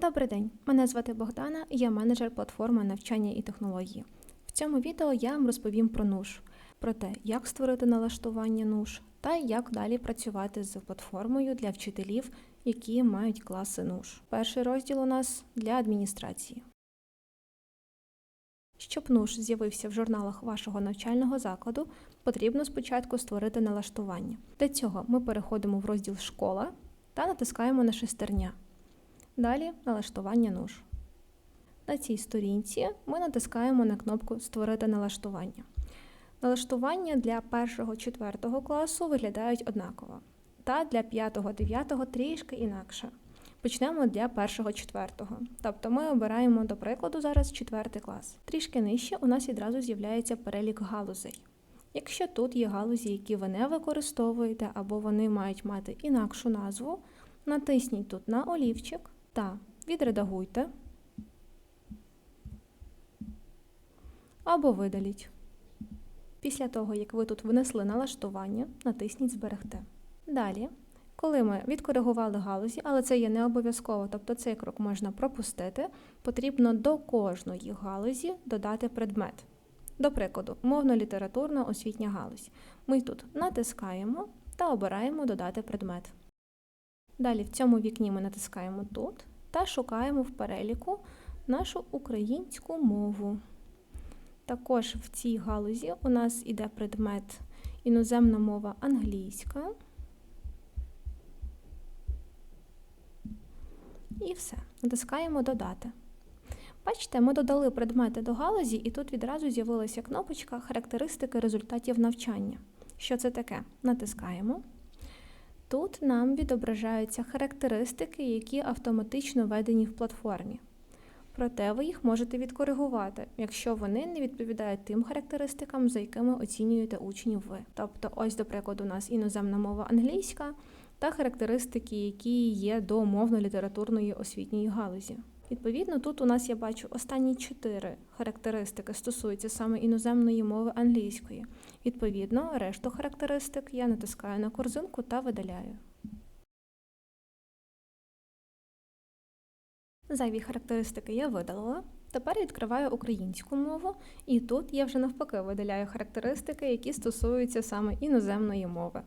Добрий день, мене звати Богдана, я менеджер платформи навчання і технології. В цьому відео я вам розповім про НУШ, про те, як створити налаштування НУШ та як далі працювати з платформою для вчителів, які мають класи НУШ. Перший розділ у нас для адміністрації. Щоб НУШ з'явився в журналах вашого навчального закладу, потрібно спочатку створити налаштування. Для цього ми переходимо в розділ Школа та натискаємо на шестерня. Далі налаштування НУШ. На цій сторінці ми натискаємо на кнопку Створити налаштування. Налаштування для 1-4 класу виглядають однаково, та для 5-9 трішки інакше. Почнемо для 1-4. Тобто ми обираємо, до прикладу, зараз 4 клас. Трішки нижче у нас відразу з'являється перелік галузей. Якщо тут є галузі, які ви не використовуєте або вони мають мати інакшу назву, натисніть тут на олівчик та відредагуйте або видаліть. Після того, як ви тут внесли налаштування, натисніть Зберегти. Далі, коли ми відкоригували галузі, але це є не обов'язково, тобто цей крок можна пропустити, потрібно до кожної галузі додати предмет. До прикладу, мовно-літературна освітня галузь. Ми тут натискаємо та обираємо Додати предмет. Далі в цьому вікні ми натискаємо тут та шукаємо в переліку нашу українську мову. Також в цій галузі у нас іде предмет іноземна мова англійська. І все. Натискаємо Додати. Бачите, ми додали предмети до галузі, і тут відразу з'явилася кнопочка Характеристики результатів навчання. Що це таке? Натискаємо. Тут нам відображаються характеристики, які автоматично введені в платформі. Проте ви їх можете відкоригувати, якщо вони не відповідають тим характеристикам, за якими оцінюєте учнів ви. Тобто, ось, до прикладу, у нас іноземна мова англійська та характеристики, які є до мовно-літературної освітньої галузі. Відповідно, тут у нас я бачу останні чотири характеристики стосуються саме іноземної мови англійської. Відповідно, решту характеристик я натискаю на корзинку та видаляю. Зайві характеристики я видалила. Тепер відкриваю українську мову, і тут я вже навпаки видаляю характеристики, які стосуються саме іноземної мови.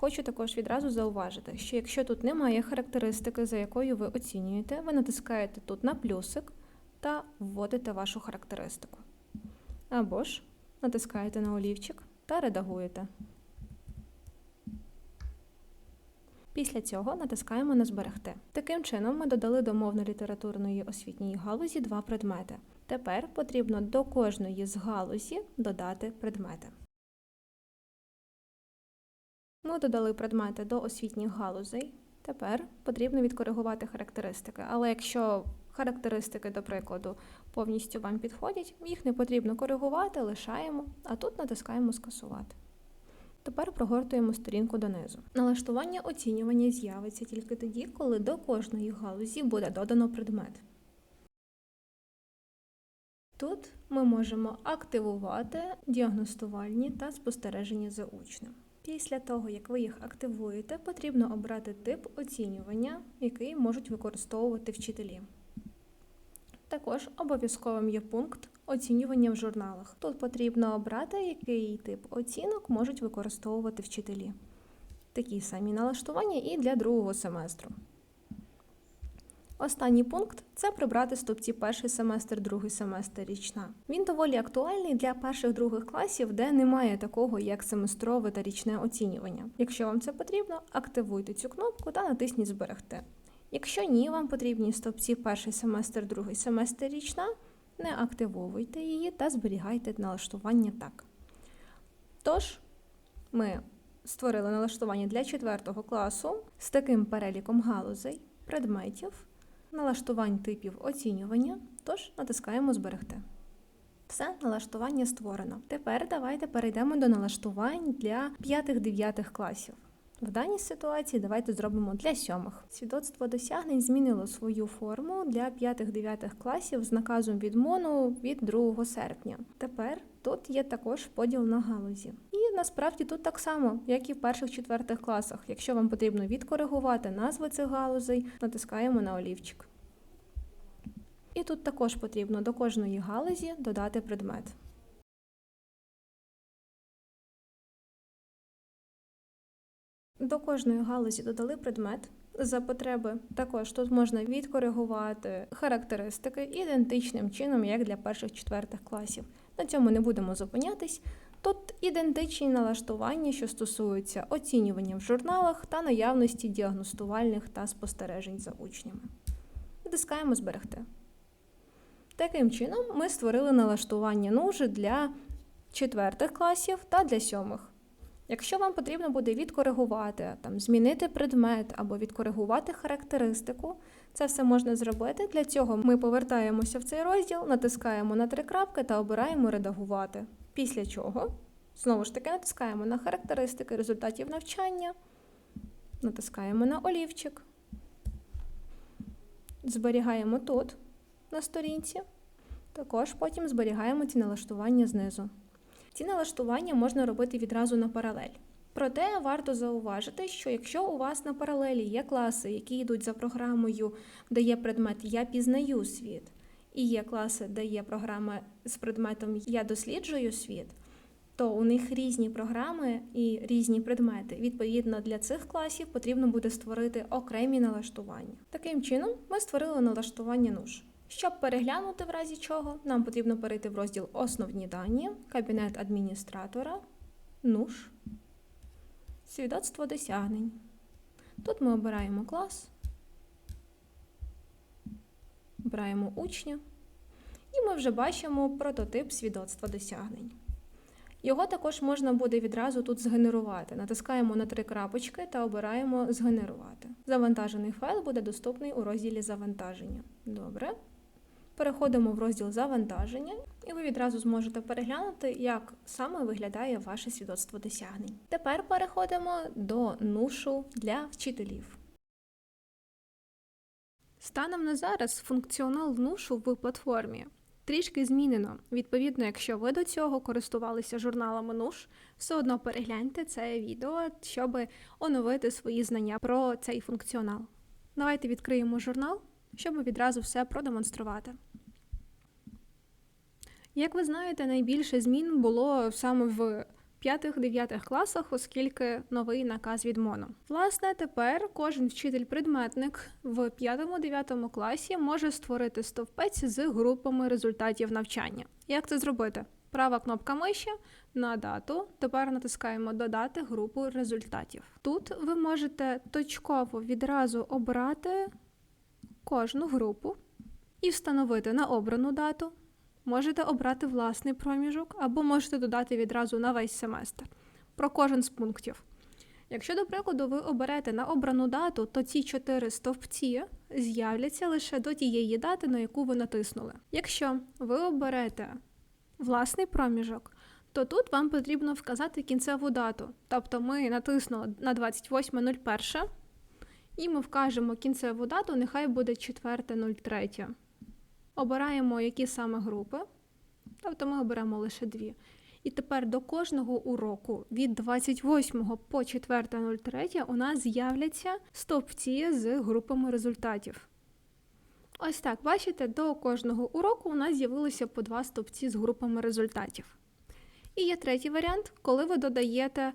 Хочу також відразу зауважити, що якщо тут немає характеристики, за якою ви оцінюєте, ви натискаєте тут на плюсик та вводите вашу характеристику. Або ж натискаєте на олівчик та редагуєте. Після цього натискаємо на Зберегти. Таким чином, ми додали до мовно-літературної освітньої галузі два предмети. Тепер потрібно до кожної з галузі додати предмети. Ми додали предмети до освітніх галузей. Тепер потрібно відкоригувати характеристики. Але якщо характеристики, до прикладу, повністю вам підходять, їх не потрібно коригувати, лишаємо, а тут натискаємо Скасувати. Тепер прогортуємо сторінку донизу. Налаштування оцінювання з'явиться тільки тоді, коли до кожної галузі буде додано предмет. Тут ми можемо активувати діагностувальні та спостереження за учнем. Після того, як ви їх активуєте, потрібно обрати тип оцінювання, який можуть використовувати вчителі. Також обов'язковим є пункт оцінювання в журналах. Тут потрібно обрати, який тип оцінок можуть використовувати вчителі. Такі самі налаштування і для другого семестру. Останній пункт це прибрати стовпці перший семестр, другий семестр річна. Він доволі актуальний для перших других класів, де немає такого, як семестрове та річне оцінювання. Якщо вам це потрібно, активуйте цю кнопку та натисніть Зберегти. Якщо ні, вам потрібні стовпці перший семестр, другий семестр річна, не активовуйте її та зберігайте налаштування так. Тож, ми створили налаштування для 4 класу з таким переліком галузей, предметів, налаштувань типів оцінювання, тож натискаємо Зберегти. Все, налаштування створено. Тепер давайте перейдемо до налаштувань для 5-9 класів. В даній ситуації давайте зробимо для сьомих. Свідоцтво досягнень змінило свою форму для 5-9 класів з наказом від МОНу від 2 серпня. Тепер тут є також поділ на галузі. Насправді тут так само, як і в перших-четвертих класах. Якщо вам потрібно відкоригувати назви цих галузей, натискаємо на олівчик. І тут також потрібно до кожної галузі додати предмет. До кожної галузі додали предмет. За потреби також тут можна відкоригувати характеристики ідентичним чином, як для перших четвертих класів. На цьому не будемо зупинятись. Тут ідентичні налаштування, що стосуються оцінювання в журналах та наявності діагностувальних та спостережень за учнями. Натискаємо Зберегти. Таким чином, ми створили налаштування нуж для четвертих класів та для сьомих. Якщо вам потрібно буде відкоригувати, там, змінити предмет або відкоригувати характеристику, це все можна зробити. Для цього ми повертаємося в цей розділ, натискаємо на три крапки та обираємо редагувати. Після чого, знову ж таки, натискаємо на характеристики результатів навчання, натискаємо на олівчик, зберігаємо тут на сторінці. Також потім зберігаємо ці налаштування знизу. Ці налаштування можна робити відразу на паралель. Проте варто зауважити, що якщо у вас на паралелі є класи, які йдуть за програмою, де є предмет Я пізнаю світ, і є класи, де є програма з предметом Я досліджую світ, то у них різні програми і різні предмети. Відповідно, для цих класів потрібно буде створити окремі налаштування. Таким чином, ми створили налаштування нуж. Щоб переглянути в разі чого, нам потрібно перейти в розділ Основні дані, кабінет адміністратора, нуж, свідоцтво досягнень. Тут ми обираємо клас, обираємо учня, і ми вже бачимо прототип свідоцтва досягнень. Його також можна буде відразу тут згенерувати. Натискаємо на три крапочки та обираємо Згенерувати. Завантажений файл буде доступний у розділі Завантаження. Добре. Переходимо в розділ Завантаження, і ви відразу зможете переглянути, як саме виглядає ваше свідоцтво досягнень. Тепер переходимо до нушу для вчителів. Станом на зараз функціонал нушу в платформі трішки змінено. Відповідно, якщо ви до цього користувалися журналами НУШ, все одно перегляньте це відео, щоб оновити свої знання про цей функціонал. Давайте відкриємо журнал, щоб відразу все продемонструвати. Як ви знаєте, найбільше змін було саме в 5-9 класах, оскільки новий наказ від МОНО. Власне, тепер кожен вчитель-предметник в 5-9 класі може створити стовпець з групами результатів навчання. Як це зробити? Права кнопка миші на дату. Тепер натискаємо Додати групу результатів. Тут ви можете точково відразу обрати кожну групу і встановити на обрану дату. Можете обрати власний проміжок або можете додати відразу на весь семестр про кожен з пунктів. Якщо, до прикладу, ви оберете на обрану дату, то ці чотири стовпці з'являться лише до тієї дати, на яку ви натиснули. Якщо ви оберете власний проміжок, то тут вам потрібно вказати кінцеву дату. Тобто ми натиснули на 28.01 і ми вкажемо кінцеву дату, нехай буде 4.03. Обираємо, які саме групи, тобто ми оберемо лише дві. І тепер до кожного уроку від 28 по 4.03 у нас з'являться стовпці з групами результатів. Ось так, бачите, до кожного уроку у нас з'явилося по два стовпці з групами результатів. І є третій варіант, коли ви додаєте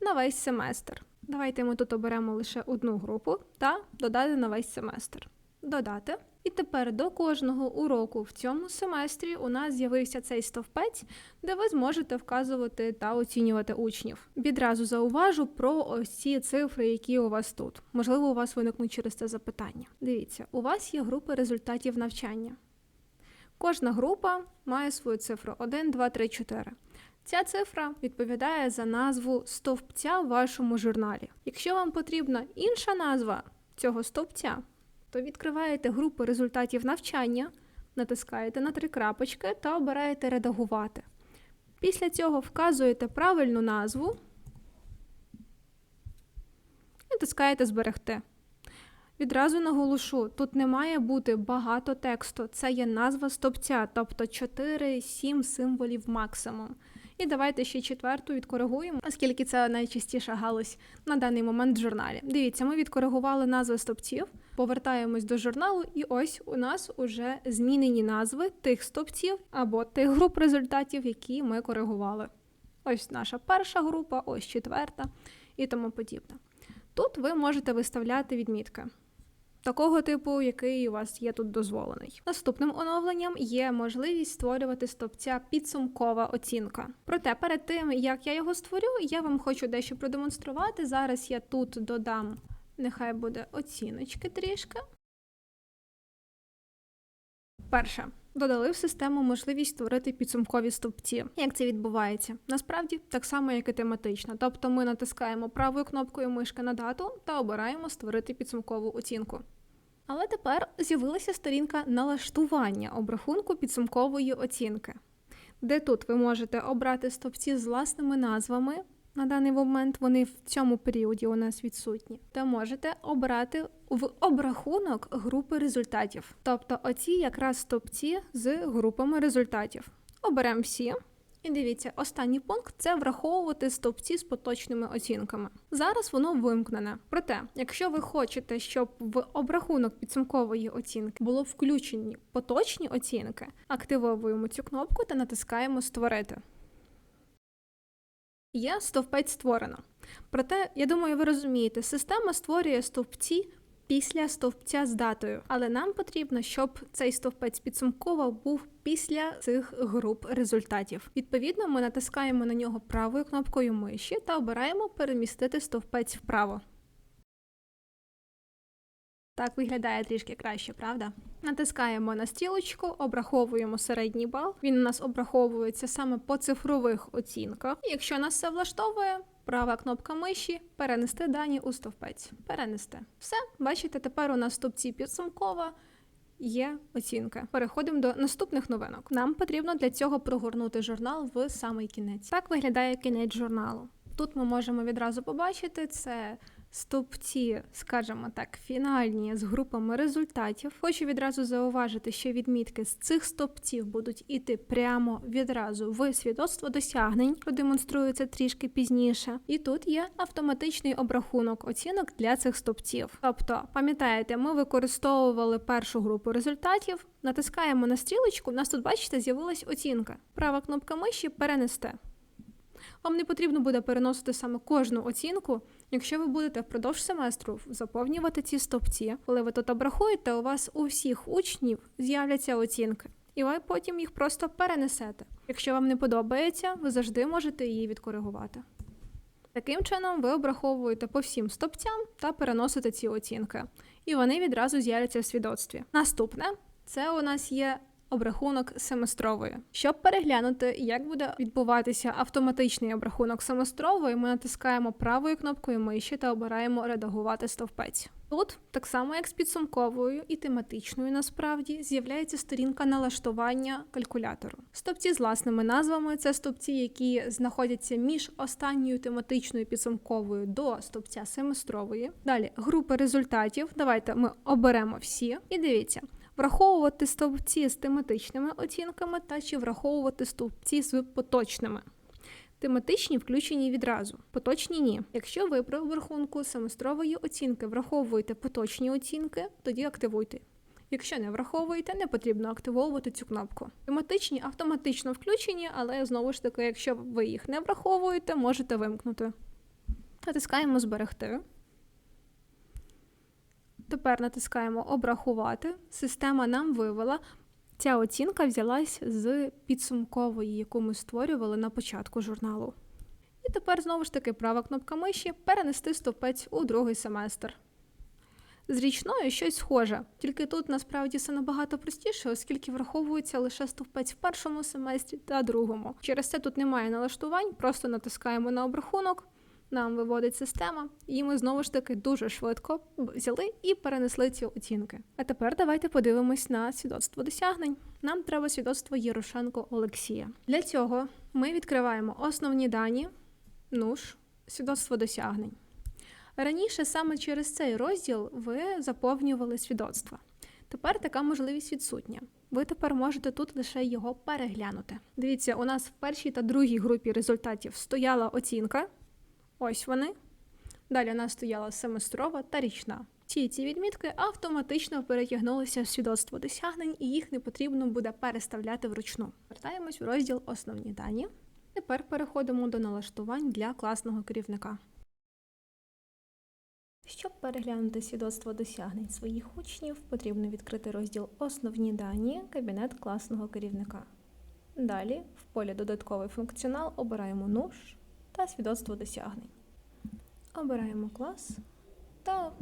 на весь семестр. Давайте ми тут оберемо лише одну групу та додати на весь семестр. Додати. І тепер до кожного уроку в цьому семестрі у нас з'явився цей стовпець, де ви зможете вказувати та оцінювати учнів. Відразу зауважу про ось ці цифри, які у вас тут. Можливо, у вас виникнуть через це запитання. Дивіться, у вас є групи результатів навчання. Кожна група має свою цифру 1, 2, 3, 4. Ця цифра відповідає за назву стовпця в вашому журналі. Якщо вам потрібна інша назва цього стовпця, то відкриваєте групу результатів навчання, натискаєте на три крапочки та обираєте Редагувати. Після цього вказуєте правильну назву і натискаєте Зберегти. Відразу наголошу, тут не має бути багато тексту, це є назва стопця, тобто 4-7 символів максимум. І давайте ще четверту відкоригуємо, оскільки це найчастіша галузь на даний момент в журналі. Дивіться, ми відкоригували назви стопців. Повертаємось до журналу, і ось у нас уже змінені назви тих стовпців або тих груп результатів, які ми коригували. Ось наша перша група, ось четверта і тому подібне. Тут ви можете виставляти відмітки. Такого типу, який у вас є тут дозволений. Наступним оновленням є можливість створювати стовпця підсумкова оцінка. Проте перед тим як я його створю, я вам хочу дещо продемонструвати. Зараз я тут додам, нехай буде оціночки трішки. Перше. Додали в систему можливість створити підсумкові стовпці. Як це відбувається? Насправді так само, як і тематично. Тобто ми натискаємо правою кнопкою мишки на дату та обираємо створити підсумкову оцінку. Але тепер з'явилася сторінка налаштування обрахунку підсумкової оцінки, де тут ви можете обрати стовпці з власними назвами. На даний момент вони в цьому періоді у нас відсутні, та можете обрати в обрахунок групи результатів. Тобто оці якраз стовпці з групами результатів. Оберемо всі. І дивіться, останній пункт це враховувати стовпці з поточними оцінками. Зараз воно вимкнене. Проте, якщо ви хочете, щоб в обрахунок підсумкової оцінки було включені поточні оцінки, активовуємо цю кнопку та натискаємо Створити. Є стовпець створено. Проте, я думаю, ви розумієте, система створює стовпці після стовпця з датою, але нам потрібно, щоб цей стовпець підсумково був після цих груп результатів. Відповідно, ми натискаємо на нього правою кнопкою миші та обираємо перемістити стовпець вправо. Так виглядає трішки краще, правда? Натискаємо на стрілочку, обраховуємо середній бал. Він у нас обраховується саме по цифрових оцінках. Якщо нас все влаштовує, права кнопка миші перенести дані у стовпець. Перенести. Все, бачите, тепер у нас в стовпці підсумкова. Є оцінка. Переходимо до наступних новинок. Нам потрібно для цього прогорнути журнал в самий кінець. Так виглядає кінець журналу. Тут ми можемо відразу побачити це стовпці, скажімо так, фінальні з групами результатів. Хочу відразу зауважити, що відмітки з цих стовпців будуть іти прямо відразу в свідоцтво досягнень, продемонструю це трішки пізніше. І тут є автоматичний обрахунок оцінок для цих стовпців. Тобто, пам'ятаєте, ми використовували першу групу результатів, натискаємо на стрілочку. У нас тут, бачите, з'явилась оцінка. Права кнопка миші перенести. Вам не потрібно буде переносити саме кожну оцінку, якщо ви будете впродовж семестру заповнювати ці стовпці. Коли ви тут обрахуєте, у вас у всіх учнів з'являться оцінки, і ви потім їх просто перенесете. Якщо вам не подобається, ви завжди можете її відкоригувати. Таким чином, ви обраховуєте по всім стопцям та переносите ці оцінки, і вони відразу з'являться в свідоцтві. Наступне це у нас є обрахунок семестрової. Щоб переглянути, як буде відбуватися автоматичний обрахунок семестрової, ми натискаємо правою кнопкою миші та обираємо редагувати стовпець. Тут, так само як з підсумковою і тематичною, насправді з'являється сторінка налаштування калькулятору. Стовпці з власними назвами це стовпці, які знаходяться між останньою тематичною підсумковою до стовпця семестрової. Далі групи результатів. Давайте ми оберемо всі і дивіться враховувати стовпці з тематичними оцінками та чи враховувати стовпці з поточними. Тематичні включені відразу, поточні ні. Якщо ви при обрахунку семестрової оцінки враховуєте поточні оцінки, тоді активуйте. Якщо не враховуєте, не потрібно активовувати цю кнопку. Тематичні автоматично включені, але знову ж таки, якщо ви їх не враховуєте, можете вимкнути. Натискаємо Зберегти. Тепер натискаємо Обрахувати. Система нам вивела. Ця оцінка взялась з підсумкової, яку ми створювали на початку журналу. І тепер знову ж таки права кнопка миші перенести стовпець у другий семестр. З річною щось схоже, тільки тут насправді все набагато простіше, оскільки враховується лише стовпець в першому семестрі та другому. Через це тут немає налаштувань, просто натискаємо на обрахунок нам виводить система, і ми знову ж таки дуже швидко взяли і перенесли ці оцінки. А тепер давайте подивимось на свідоцтво досягнень. Нам треба свідоцтво Єрошенко Олексія. Для цього ми відкриваємо основні дані, НУШ, свідоцтво досягнень. Раніше саме через цей розділ ви заповнювали свідоцтва. Тепер така можливість відсутня. Ви тепер можете тут лише його переглянути. Дивіться, у нас в першій та другій групі результатів стояла оцінка. Ось вони. Далі у нас стояла семестрова та річна. Всі ці відмітки автоматично перетягнулися в свідоцтво досягнень, і їх не потрібно буде переставляти вручну. Вертаємось в розділ Основні дані. Тепер переходимо до налаштувань для класного керівника. Щоб переглянути свідоцтво досягнень своїх учнів, потрібно відкрити розділ Основні дані, кабінет класного керівника. Далі в полі Додатковий функціонал обираємо НУШ та свідоцтво досягнень. Обираємо клас та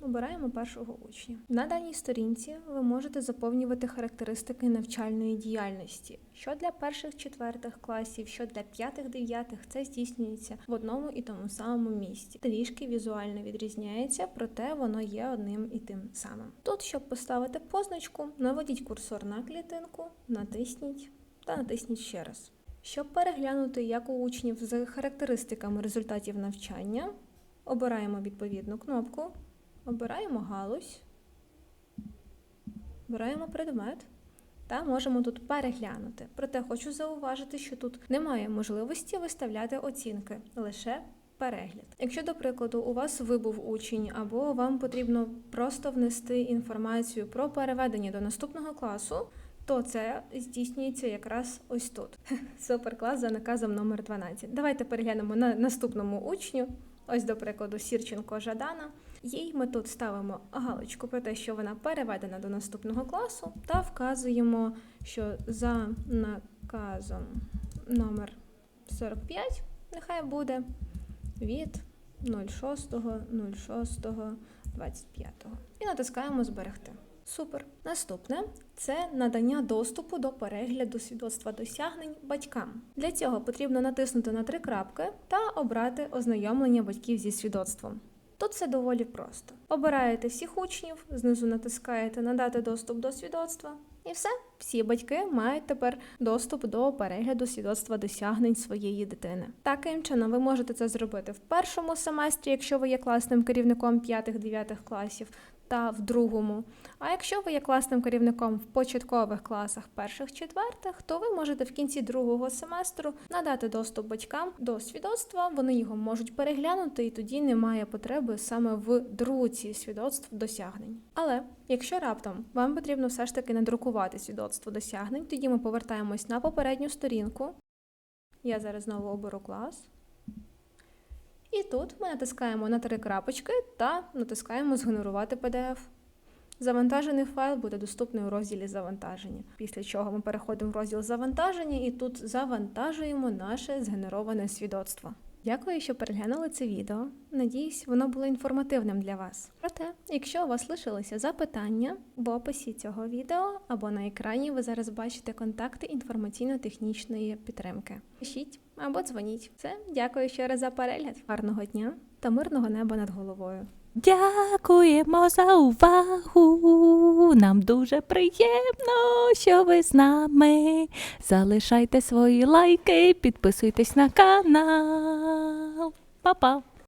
обираємо першого учня. На даній сторінці ви можете заповнювати характеристики навчальної діяльності. Що для перших четвертих класів, що для п'ятих дев'ятих, це здійснюється в одному і тому самому місці. Трішки візуально відрізняється, проте воно є одним і тим самим. Тут, щоб поставити позначку, наведіть курсор на клітинку, натисніть та натисніть ще раз. Щоб переглянути, як у учнів з характеристиками результатів навчання, обираємо відповідну кнопку, обираємо галузь, обираємо предмет та можемо тут переглянути. Проте хочу зауважити, що тут немає можливості виставляти оцінки, лише перегляд. Якщо, до прикладу, у вас вибув учень, або вам потрібно просто внести інформацію про переведення до наступного класу, то це здійснюється якраз ось тут. Суперклас за наказом номер 12. Давайте переглянемо на наступному учню. Ось, до прикладу, Сірченко Жадана. Їй ми тут ставимо галочку про те, що вона переведена до наступного класу, та вказуємо, що за наказом номер 45 нехай буде від 06.06.25. І натискаємо Зберегти. Супер. Наступне це надання доступу до перегляду свідоцтва досягнень батькам. Для цього потрібно натиснути на три крапки та обрати ознайомлення батьків зі свідоцтвом. Тут все доволі просто. Обираєте всіх учнів, знизу натискаєте Надати доступ до свідоцтва. І все, всі батьки мають тепер доступ до перегляду свідоцтва досягнень своєї дитини. Таким чином, ви можете це зробити в першому семестрі, якщо ви є класним керівником 5-9 класів, та в другому. А якщо ви є класним керівником в початкових класах перших-четвертих, то ви можете в кінці другого семестру надати доступ батькам до свідоцтва. Вони його можуть переглянути, і тоді немає потреби саме в друці свідоцтв досягнень. Але якщо раптом вам потрібно все ж таки надрукувати свідоцтво досягнень, тоді ми повертаємось на попередню сторінку. Я зараз знову оберу клас. І тут ми натискаємо на три крапочки та натискаємо Згенерувати PDF. Завантажений файл буде доступний у розділі Завантаження. Після чого ми переходимо в розділ Завантаження і тут завантажуємо наше згенероване свідоцтво. Дякую, що переглянули це відео. Надіюсь, воно було інформативним для вас. Проте, якщо у вас лишилися запитання, в описі цього відео або на екрані ви зараз бачите контакти інформаційно-технічної підтримки. Пишіть або дзвоніть. Все, дякую ще раз за перегляд. Гарного дня та мирного неба над головою. Дякуємо за увагу. Нам дуже приємно, що ви з нами. Залишайте свої лайки, підписуйтесь на канал. Па-па!